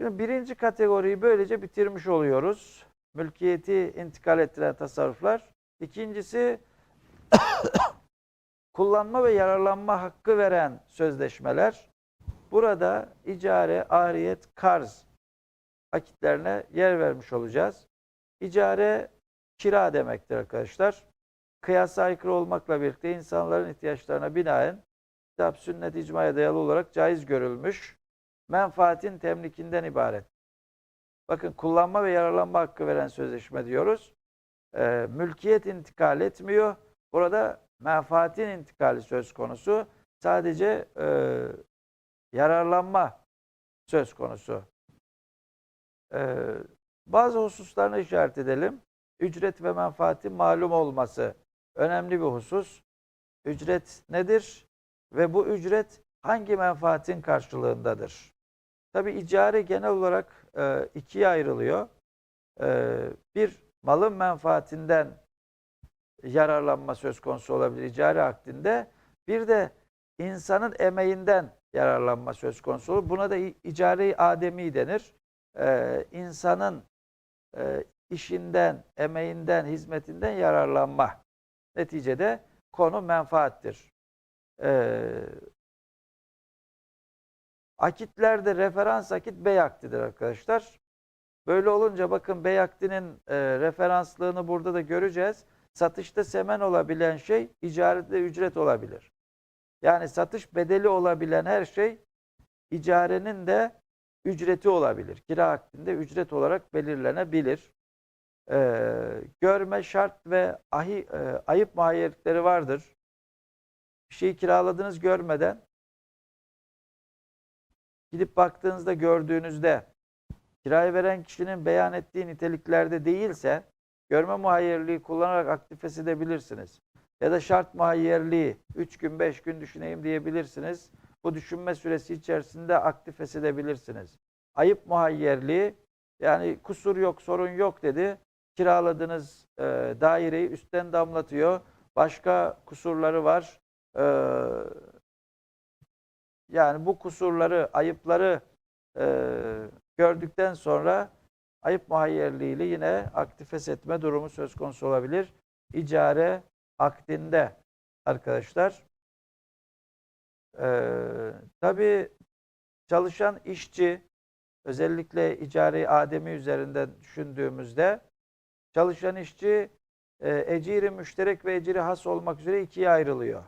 Şimdi birinci kategoriyi böylece bitirmiş oluyoruz. Mülkiyeti intikal ettiren tasarruflar. İkincisi kullanma ve yararlanma hakkı veren sözleşmeler. Burada icare, ariyet, karz akitlerine yer vermiş olacağız. İcare kira demektir arkadaşlar. Kıyasa aykırı olmakla birlikte insanların ihtiyaçlarına binaen kitap, sünnet, icmaya dayalı olarak caiz görülmüş menfaatin temlikinden ibaret. Bakın kullanma ve yararlanma hakkı veren sözleşme diyoruz. Ee, mülkiyet intikal etmiyor. Burada menfaatin intikali söz konusu. Sadece e, yararlanma söz konusu. Ee, bazı hususlarını işaret edelim. Ücret ve menfaatin malum olması önemli bir husus. Ücret nedir? Ve bu ücret hangi menfaatin karşılığındadır? Tabi icare genel olarak e, ikiye ayrılıyor. E, bir, malın menfaatinden yararlanma söz konusu olabilir icare akdinde. Bir de insanın emeğinden yararlanma söz konusu olur. Buna da icare-i ademi denir. E, insanın e, işinden, emeğinden, hizmetinden yararlanma. Neticede konu menfaattir. E, Akitlerde referans akit bey akdidir arkadaşlar. Böyle olunca bakın bey akdinin e, referanslığını burada da göreceğiz. Satışta semen olabilen şey icarede ücret olabilir. Yani satış bedeli olabilen her şey icarenin de ücreti olabilir. Kira akdinde ücret olarak belirlenebilir. E, görme şart ve ahi, e, ayıp mahiyetleri vardır. Bir şeyi kiraladınız görmeden gidip baktığınızda gördüğünüzde kiraya veren kişinin beyan ettiği niteliklerde değilse görme muhayyerliği kullanarak aktif edebilirsiniz. Ya da şart muhayyerliği 3 gün 5 gün düşüneyim diyebilirsiniz. Bu düşünme süresi içerisinde aktif edebilirsiniz. Ayıp muhayyerliği yani kusur yok sorun yok dedi. Kiraladığınız e, daireyi üstten damlatıyor. Başka kusurları var. E, yani bu kusurları, ayıpları e, gördükten sonra ayıp muhayyerliğiyle yine aktif etme durumu söz konusu olabilir. İcare akdinde arkadaşlar. Ee, Tabi çalışan işçi özellikle icare ademi üzerinden düşündüğümüzde çalışan işçi e, eciri müşterek ve eciri has olmak üzere ikiye ayrılıyor.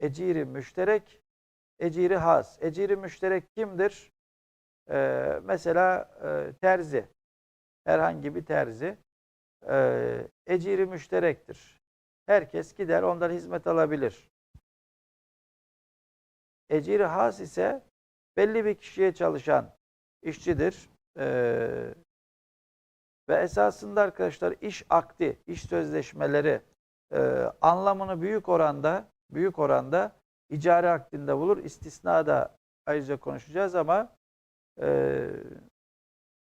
Eciri müşterek eciri has. Eciri müşterek kimdir? Ee, mesela e, terzi. Herhangi bir terzi. Ee, eciri müşterektir. Herkes gider ondan hizmet alabilir. Eciri has ise belli bir kişiye çalışan işçidir. Ee, ve esasında arkadaşlar iş akdi, iş sözleşmeleri e, anlamını büyük oranda büyük oranda icare akdinde bulur. İstisna da ayrıca konuşacağız ama e,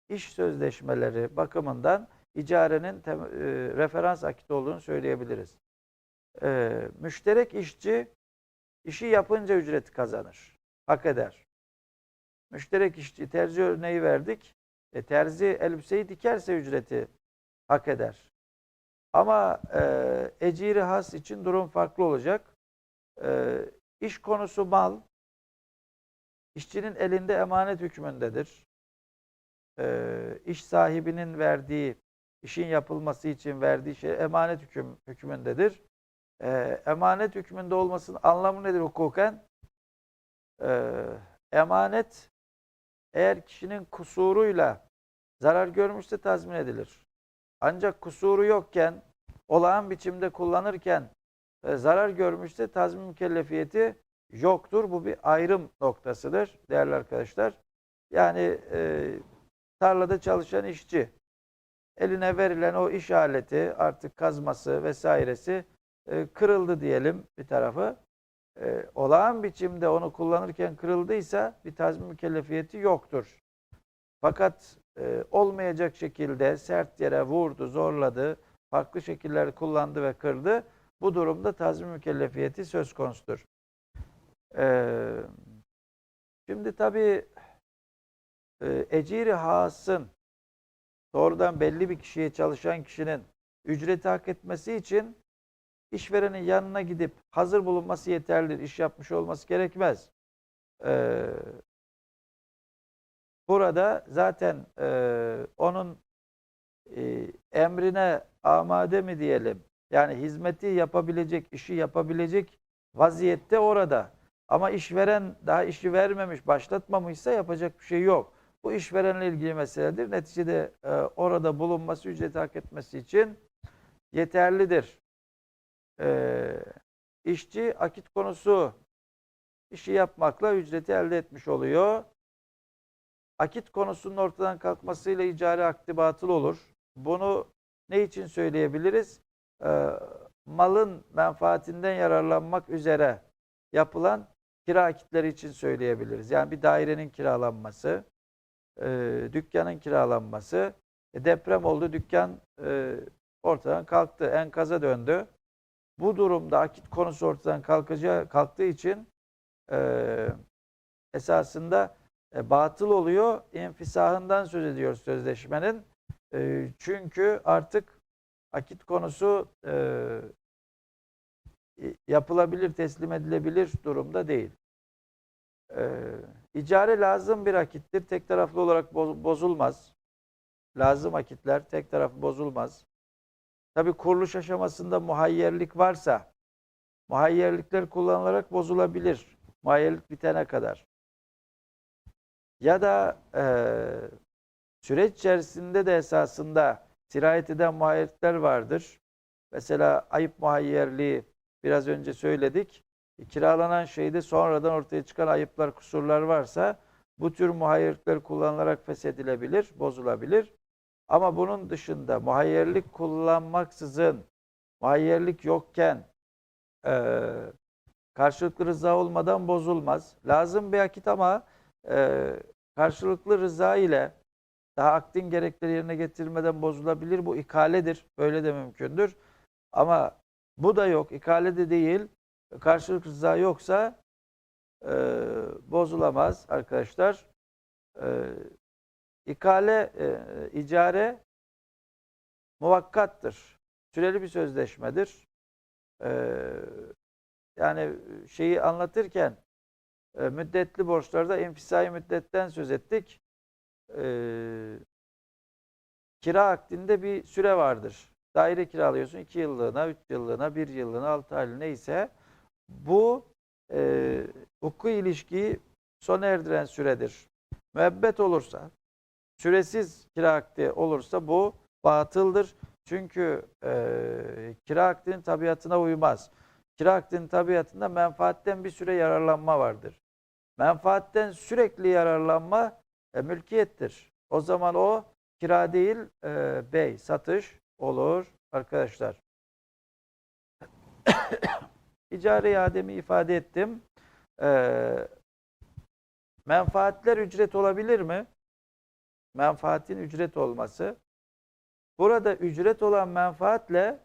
iş sözleşmeleri bakımından icarenin e, referans akit olduğunu söyleyebiliriz. E, müşterek işçi işi yapınca ücreti kazanır. Hak eder. Müşterek işçi terzi örneği verdik. E, terzi elbiseyi dikerse ücreti hak eder. Ama e, eciri has için durum farklı olacak. E, İş konusu mal, işçinin elinde emanet hükmündedir. Ee, iş sahibinin verdiği, işin yapılması için verdiği şey emanet hüküm, hükmündedir. Ee, emanet hükmünde olmasının anlamı nedir hukuken? Ee, emanet eğer kişinin kusuruyla zarar görmüşse tazmin edilir. Ancak kusuru yokken, olağan biçimde kullanırken zarar görmüşse tazmin mükellefiyeti yoktur. Bu bir ayrım noktasıdır değerli arkadaşlar. Yani e, tarlada çalışan işçi eline verilen o iş aleti artık kazması vesairesi e, kırıldı diyelim bir tarafı. E, olağan biçimde onu kullanırken kırıldıysa bir tazmin mükellefiyeti yoktur. Fakat e, olmayacak şekilde sert yere vurdu, zorladı, farklı şekiller kullandı ve kırdı bu durumda tazmin mükellefiyeti söz konusudur. Ee, şimdi tabii e, eciri hasın doğrudan belli bir kişiye çalışan kişinin ücreti hak etmesi için işverenin yanına gidip hazır bulunması yeterlidir. İş yapmış olması gerekmez. Ee, burada zaten e, onun e, emrine amade mi diyelim? Yani hizmeti yapabilecek, işi yapabilecek vaziyette orada. Ama işveren daha işi vermemiş, başlatmamışsa yapacak bir şey yok. Bu işverenle ilgili meseledir. Neticede e, orada bulunması, ücreti hak etmesi için yeterlidir. E, işçi akit konusu işi yapmakla ücreti elde etmiş oluyor. Akit konusunun ortadan kalkmasıyla icari akdi batıl olur. Bunu ne için söyleyebiliriz? Ee, malın menfaatinden yararlanmak üzere yapılan kira akitleri için söyleyebiliriz. Yani bir dairenin kiralanması, e, dükkanın kiralanması, e, deprem oldu, dükkan e, ortadan kalktı, enkaza döndü. Bu durumda akit konusu ortadan kalkacağı, kalktığı için e, esasında e, batıl oluyor. İnfisahından söz ediyoruz sözleşmenin. E, çünkü artık akit konusu e, yapılabilir, teslim edilebilir durumda değil. E, icare lazım bir akittir. Tek taraflı olarak boz- bozulmaz. Lazım akitler tek taraflı bozulmaz. Tabi kuruluş aşamasında muhayyerlik varsa muhayyerlikler kullanılarak bozulabilir. Muhayyerlik bitene kadar. Ya da e, süreç içerisinde de esasında sirayet eden muhayyerlikler vardır. Mesela ayıp muhayyerliği biraz önce söyledik. E, kiralanan şeyde sonradan ortaya çıkan ayıplar, kusurlar varsa bu tür muhayyerlikler kullanılarak feshedilebilir, bozulabilir. Ama bunun dışında muhayyerlik kullanmaksızın, muhayyerlik yokken e, karşılıklı rıza olmadan bozulmaz. Lazım bir akit ama e, karşılıklı rıza ile daha akdin gerekleri yerine getirilmeden bozulabilir. Bu ikaledir. Böyle de mümkündür. Ama bu da yok. İkale de değil. Karşılık rıza yoksa e, bozulamaz arkadaşlar. E, ikale, e, icare muvakkattır. Süreli bir sözleşmedir. E, yani şeyi anlatırken e, müddetli borçlarda infisai müddetten söz ettik. E, kira akdinde bir süre vardır. Daire kiralıyorsun 2 yıllığına, 3 yıllığına, 1 yıllığına, 6 aylığına neyse. Bu e, hukuki ilişkiyi sona erdiren süredir. Müebbet olursa, süresiz kira akdi olursa bu batıldır. Çünkü e, kira akdinin tabiatına uymaz. Kira akdinin tabiatında menfaatten bir süre yararlanma vardır. Menfaatten sürekli yararlanma e, mülkiyettir. O zaman o kira değil e, bey, satış olur arkadaşlar. İcare iademi ifade ettim. E, menfaatler ücret olabilir mi? Menfaatin ücret olması. Burada ücret olan menfaatle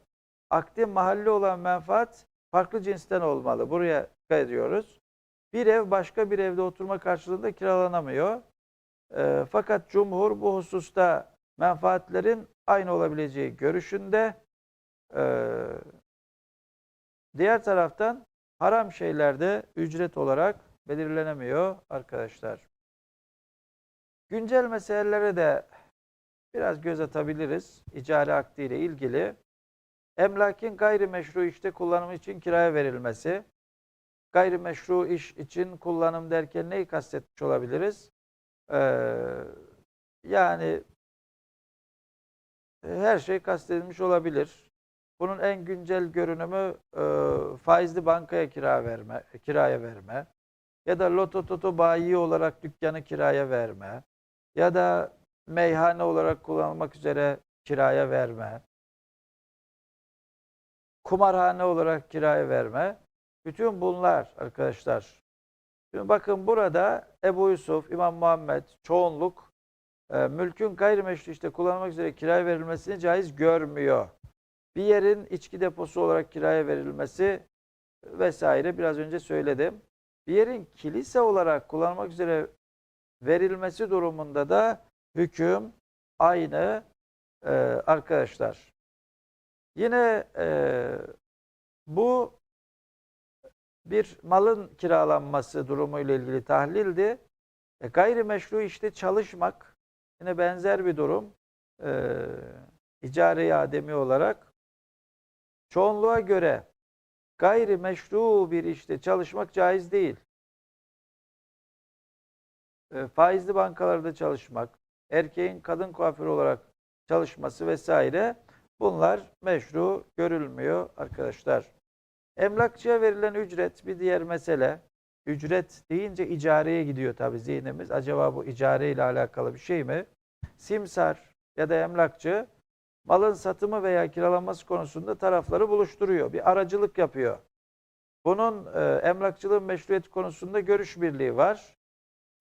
akdi mahalli olan menfaat farklı cinsten olmalı. Buraya dikkat. Bir ev başka bir evde oturma karşılığında kiralanamıyor. E, fakat cumhur bu hususta menfaatlerin aynı olabileceği görüşünde. E, diğer taraftan haram şeylerde ücret olarak belirlenemiyor arkadaşlar. Güncel meselelere de biraz göz atabiliriz. İcare akdi ile ilgili. Emlakin gayrimeşru işte kullanımı için kiraya verilmesi. Gayrimeşru iş için kullanım derken neyi kastetmiş olabiliriz? Yani her şey kastedilmiş olabilir. Bunun en güncel görünümü e, faizli bankaya kira verme, kiraya verme ya da loto toto bayi olarak dükkanı kiraya verme ya da meyhane olarak kullanılmak üzere kiraya verme kumarhane olarak kiraya verme. Bütün bunlar arkadaşlar. Şimdi bakın burada Ebu Yusuf, İmam Muhammed çoğunluk e, mülkün gayrimeşru işte kullanmak üzere kiraya verilmesini caiz görmüyor. Bir yerin içki deposu olarak kiraya verilmesi vesaire biraz önce söyledim. Bir yerin kilise olarak kullanmak üzere verilmesi durumunda da hüküm aynı e, arkadaşlar. Yine e, bu bir malın kiralanması durumuyla ilgili tahlildi. E, gayrimeşru işte çalışmak yine benzer bir durum. E, icare ademi olarak çoğunluğa göre gayrimeşru bir işte çalışmak caiz değil. E, faizli bankalarda çalışmak, erkeğin kadın kuaförü olarak çalışması vesaire bunlar meşru görülmüyor arkadaşlar. Emlakçıya verilen ücret bir diğer mesele. Ücret deyince icareye gidiyor tabi zihnimiz. Acaba bu icare ile alakalı bir şey mi? Simsar ya da emlakçı malın satımı veya kiralanması konusunda tarafları buluşturuyor. Bir aracılık yapıyor. Bunun e, emlakçılığın meşruiyeti konusunda görüş birliği var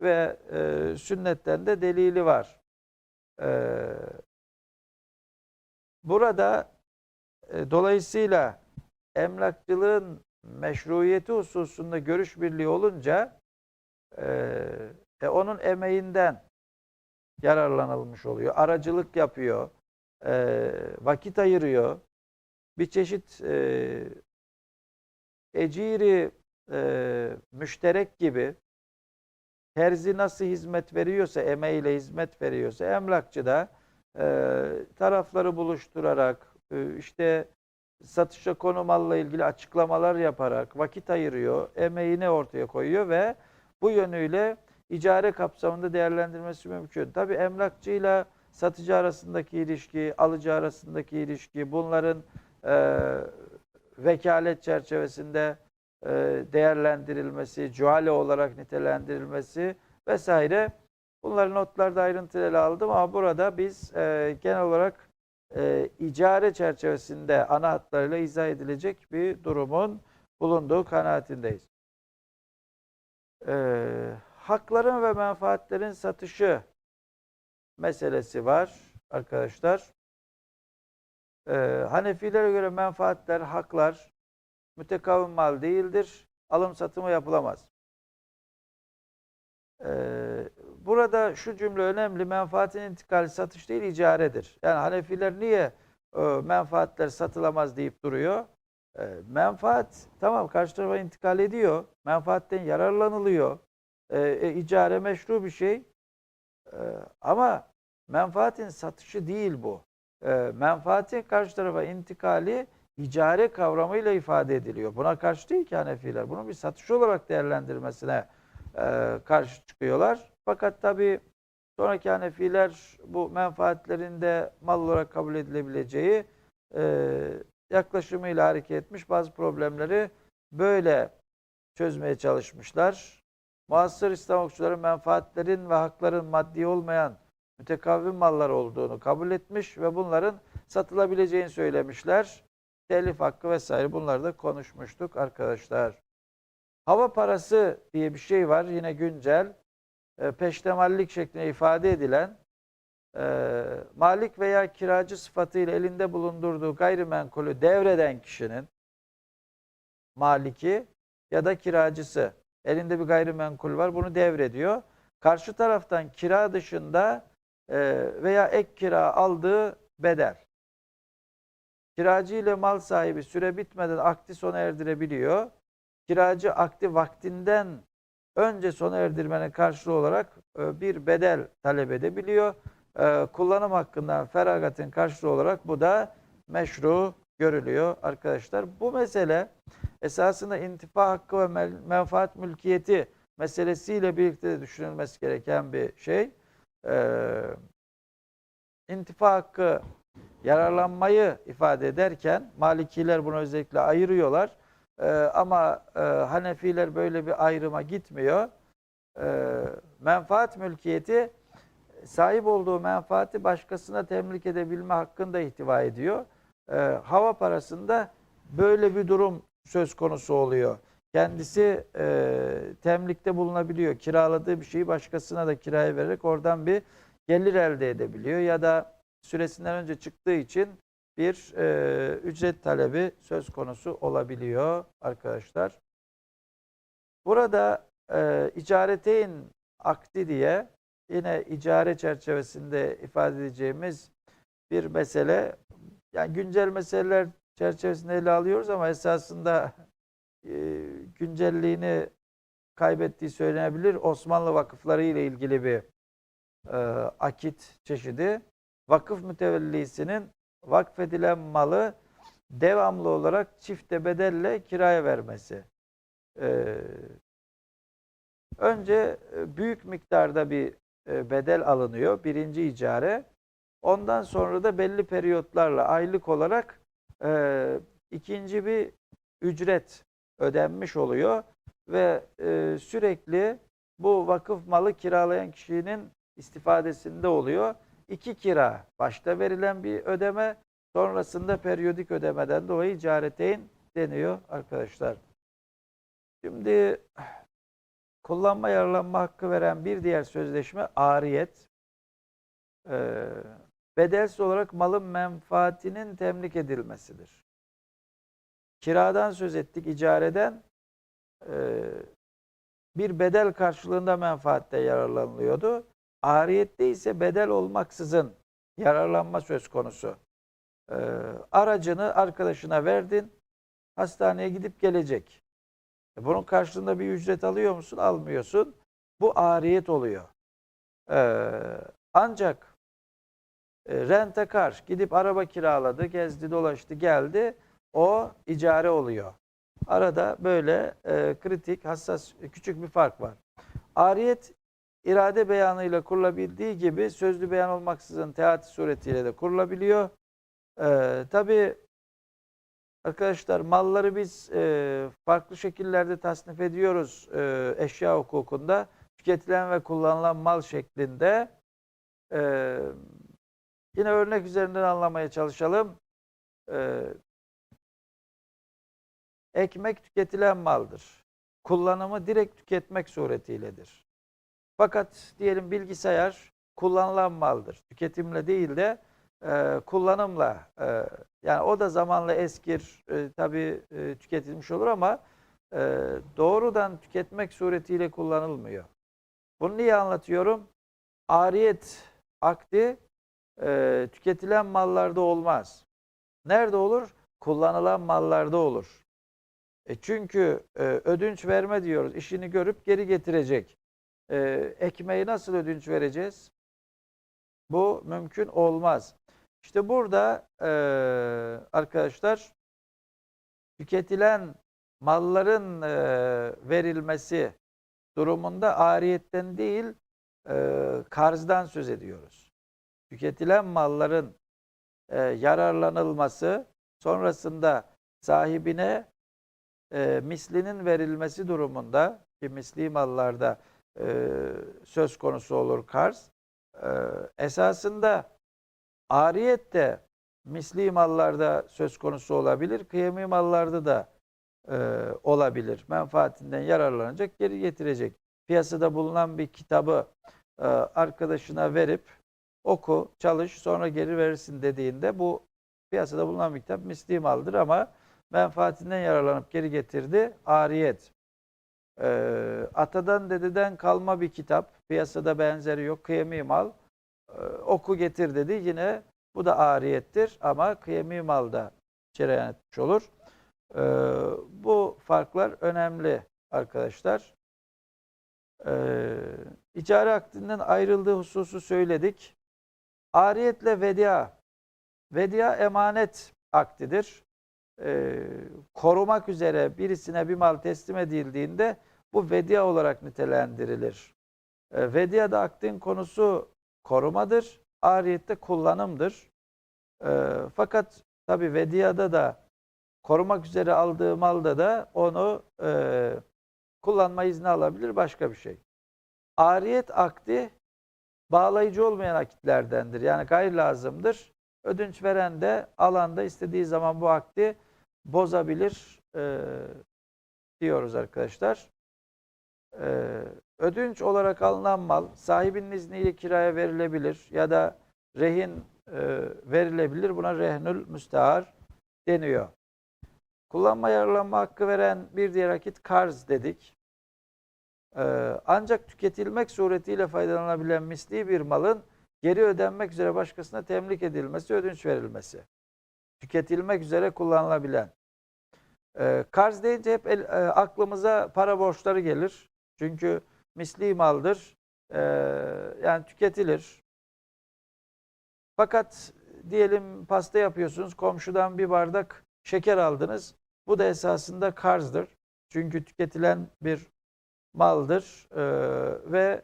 ve e, sünnetten de delili var. E, burada e, dolayısıyla emlakçılığın meşruiyeti hususunda görüş birliği olunca e, e, onun emeğinden yararlanılmış oluyor. Aracılık yapıyor, e, vakit ayırıyor. Bir çeşit e, eciri e, müşterek gibi terzi nasıl hizmet veriyorsa, emeğiyle hizmet veriyorsa emlakçı da e, tarafları buluşturarak e, işte satışa konu ilgili açıklamalar yaparak vakit ayırıyor, emeğini ortaya koyuyor ve bu yönüyle icare kapsamında değerlendirmesi mümkün. Tabii emlakçıyla satıcı arasındaki ilişki, alıcı arasındaki ilişki, bunların e, vekalet çerçevesinde e, değerlendirilmesi, cuhale olarak nitelendirilmesi vesaire. Bunları notlarda ayrıntılı aldım ama burada biz e, genel olarak e, icare çerçevesinde ana hatlarıyla izah edilecek bir durumun bulunduğu kanaatindeyiz. E, hakların ve menfaatlerin satışı meselesi var arkadaşlar. E, Hanefilere göre menfaatler, haklar mütekavim mal değildir. Alım satımı yapılamaz. Ee, burada şu cümle önemli. Menfaatin intikali satış değil icaredir. Yani Hanefiler niye e, menfaatler satılamaz deyip duruyor? E, menfaat tamam karşı tarafa intikal ediyor. Menfaatten yararlanılıyor. E, e, icare meşru bir şey. E, ama menfaatin satışı değil bu. E, menfaatin karşı tarafa intikali icare kavramıyla ifade ediliyor. Buna karşı değil ki Hanefiler. Bunun bir satış olarak değerlendirmesine e, karşı çıkıyorlar. Fakat tabi sonraki Hanefiler bu menfaatlerin de mal olarak kabul edilebileceği e, yaklaşımıyla hareket etmiş. Bazı problemleri böyle çözmeye çalışmışlar. Muasır İslam okçuları menfaatlerin ve hakların maddi olmayan mütekavvim mallar olduğunu kabul etmiş ve bunların satılabileceğini söylemişler telif hakkı vesaire bunları da konuşmuştuk arkadaşlar. Hava parası diye bir şey var yine güncel. E, peştemallik şeklinde ifade edilen e, malik veya kiracı sıfatıyla elinde bulundurduğu gayrimenkulü devreden kişinin maliki ya da kiracısı elinde bir gayrimenkul var bunu devrediyor. Karşı taraftan kira dışında e, veya ek kira aldığı bedel Kiracı ile mal sahibi süre bitmeden akdi sona erdirebiliyor. Kiracı akdi vaktinden önce sona erdirmenin karşılığı olarak e, bir bedel talep edebiliyor. E, kullanım hakkından feragatın karşılığı olarak bu da meşru görülüyor arkadaşlar. Bu mesele esasında intifa hakkı ve menfaat mülkiyeti meselesiyle birlikte de düşünülmesi gereken bir şey. Ee, intifa hakkı yararlanmayı ifade ederken Malikiler bunu özellikle ayırıyorlar. Ee, ama e, Hanefiler böyle bir ayrıma gitmiyor. Ee, menfaat mülkiyeti sahip olduğu menfaati başkasına temlik edebilme hakkında ihtiva ediyor. Ee, hava parasında böyle bir durum söz konusu oluyor. Kendisi e, temlikte bulunabiliyor. Kiraladığı bir şeyi başkasına da kiraya vererek oradan bir gelir elde edebiliyor. Ya da süresinden önce çıktığı için bir e, ücret talebi söz konusu olabiliyor arkadaşlar. Burada e, icareteyn akdi diye yine icare çerçevesinde ifade edeceğimiz bir mesele. Yani güncel meseleler çerçevesinde ele alıyoruz ama esasında e, güncelliğini kaybettiği söylenebilir. Osmanlı vakıfları ile ilgili bir e, akit çeşidi. Vakıf mütevellisinin vakfedilen malı devamlı olarak çifte bedelle kiraya vermesi. E, önce e, büyük miktarda bir e, bedel alınıyor. Birinci icare. Ondan sonra da belli periyotlarla aylık olarak e, ikinci bir ücret ödenmiş oluyor ve e, sürekli bu vakıf malı kiralayan kişinin istifadesinde oluyor. İki kira başta verilen bir ödeme sonrasında periyodik ödemeden dolayı icareteyn deniyor arkadaşlar. Şimdi kullanma yararlanma hakkı veren bir diğer sözleşme ariyet. Ee, bedelsiz olarak malın menfaatinin temlik edilmesidir. Kiradan söz ettik, icareden e, bir bedel karşılığında menfaatte yararlanılıyordu. Ariyette ise bedel olmaksızın yararlanma söz konusu. E, aracını arkadaşına verdin, hastaneye gidip gelecek. E, bunun karşılığında bir ücret alıyor musun? Almıyorsun. Bu ariyet oluyor. E, ancak e, rentekar gidip araba kiraladı, gezdi, dolaştı, geldi. O icare oluyor. Arada böyle e, kritik, hassas, küçük bir fark var. Ariyet irade beyanıyla kurulabildiği gibi sözlü beyan olmaksızın teati suretiyle de kurulabiliyor. E, Tabi arkadaşlar malları biz e, farklı şekillerde tasnif ediyoruz e, eşya hukukunda. Tüketilen ve kullanılan mal şeklinde. E, yine örnek üzerinden anlamaya çalışalım. E, ekmek tüketilen maldır. Kullanımı direkt tüketmek suretiyledir. Fakat diyelim bilgisayar kullanılan maldır. Tüketimle değil de e, kullanımla e, yani o da zamanla eskir e, tabii e, tüketilmiş olur ama e, doğrudan tüketmek suretiyle kullanılmıyor. Bunu niye anlatıyorum? Ariyet akdi e, tüketilen mallarda olmaz. Nerede olur? Kullanılan mallarda olur. E çünkü e, ödünç verme diyoruz. İşini görüp geri getirecek. E, ekmeği nasıl ödünç vereceğiz? Bu mümkün olmaz. İşte burada e, arkadaşlar tüketilen malların e, verilmesi durumunda ariyetten değil e, karzdan söz ediyoruz. Tüketilen malların e, yararlanılması sonrasında sahibine e, mislinin verilmesi durumunda ki misli mallarda e, söz konusu olur karz. E, esasında ariyet de misli mallarda söz konusu olabilir. Kıyami mallarda da e, olabilir. Menfaatinden yararlanacak, geri getirecek. Piyasada bulunan bir kitabı e, arkadaşına verip oku, çalış, sonra geri verirsin dediğinde bu piyasada bulunan bir kitap misli maldır ama menfaatinden yararlanıp geri getirdi. Ariyet. Ee, atadan dededen kalma bir kitap. Piyasada benzeri yok. Kıyemi mal. Ee, oku getir dedi. Yine bu da ariyettir ama kıyemi malda cereyan etmiş olur. Ee, bu farklar önemli arkadaşlar. Ee, icare akdinden ayrıldığı hususu söyledik. Ariyetle vedia. Vedia emanet akdidir e, korumak üzere birisine bir mal teslim edildiğinde bu vedia olarak nitelendirilir. E, vedia da akdin konusu korumadır, ariyette kullanımdır. E, fakat tabi vediyada da korumak üzere aldığı malda da onu e, kullanma izni alabilir başka bir şey. Ariyet akdi bağlayıcı olmayan akitlerdendir. Yani gayr lazımdır. Ödünç veren de alanda istediği zaman bu akdi bozabilir e, diyoruz arkadaşlar. E, ödünç olarak alınan mal sahibinin izniyle kiraya verilebilir ya da rehin e, verilebilir. Buna rehnül müstehar deniyor. Kullanma yararlanma hakkı veren bir diğer akit karz dedik. Ee, ancak tüketilmek suretiyle faydalanabilen misli bir malın geri ödenmek üzere başkasına temlik edilmesi, ödünç verilmesi. Tüketilmek üzere kullanılabilen. Ee, karz deyince hep el- e, aklımıza para borçları gelir. Çünkü misli maldır. Ee, yani tüketilir. Fakat diyelim pasta yapıyorsunuz, komşudan bir bardak şeker aldınız. Bu da esasında karzdır. Çünkü tüketilen bir maldır Ee, ve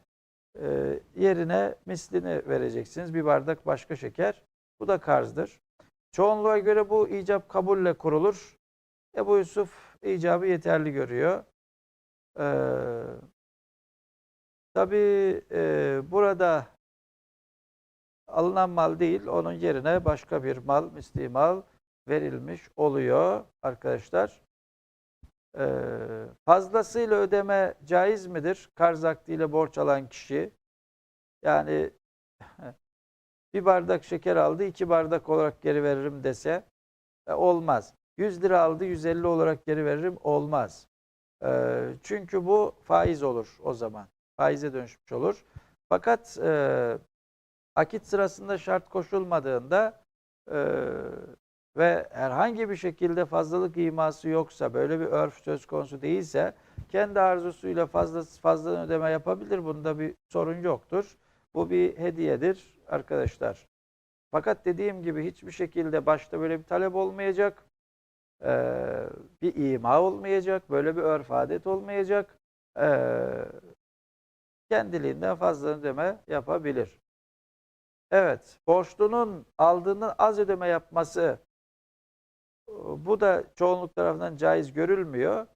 e, yerine mislini vereceksiniz. Bir bardak başka şeker. Bu da karzdır. Çoğunluğa göre bu icap kabulle kurulur. Ebu Yusuf icabı yeterli görüyor. Ee, tabii e, burada alınan mal değil, onun yerine başka bir mal, misli mal verilmiş oluyor arkadaşlar. Ee, fazlasıyla ödeme caiz midir? Karz akdiyle borç alan kişi. Yani bir bardak şeker aldı, iki bardak olarak geri veririm dese e, olmaz. 100 lira aldı, 150 olarak geri veririm olmaz. Ee, çünkü bu faiz olur o zaman. Faize dönüşmüş olur. Fakat e, akit sırasında şart koşulmadığında e, ve herhangi bir şekilde fazlalık iması yoksa, böyle bir örf söz konusu değilse kendi arzusuyla fazla fazladan ödeme yapabilir. Bunda bir sorun yoktur. Bu bir hediyedir arkadaşlar. Fakat dediğim gibi hiçbir şekilde başta böyle bir talep olmayacak. Bir ima olmayacak. Böyle bir örf adet olmayacak. Kendiliğinden fazla ödeme yapabilir. Evet, borçlunun aldığından az ödeme yapması bu da çoğunluk tarafından caiz görülmüyor.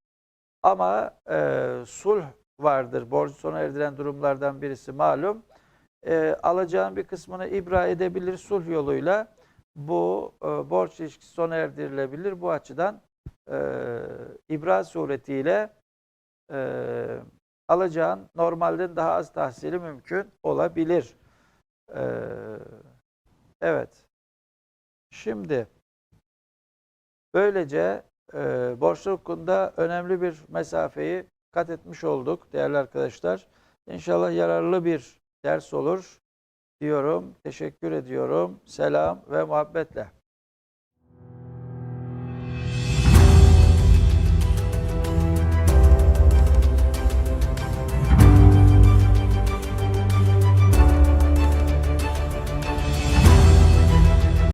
Ama e, sulh vardır. Borcu sona erdiren durumlardan birisi malum. E, alacağın bir kısmını ibra edebilir sulh yoluyla. Bu e, borç ilişkisi sona erdirilebilir. Bu açıdan e, ibra suretiyle e, alacağın normalden daha az tahsili mümkün olabilir. E, evet. Şimdi böylece e, borçlu hukukunda önemli bir mesafeyi kat etmiş olduk değerli arkadaşlar. İnşallah yararlı bir ders olur diyorum. Teşekkür ediyorum. Selam ve muhabbetle.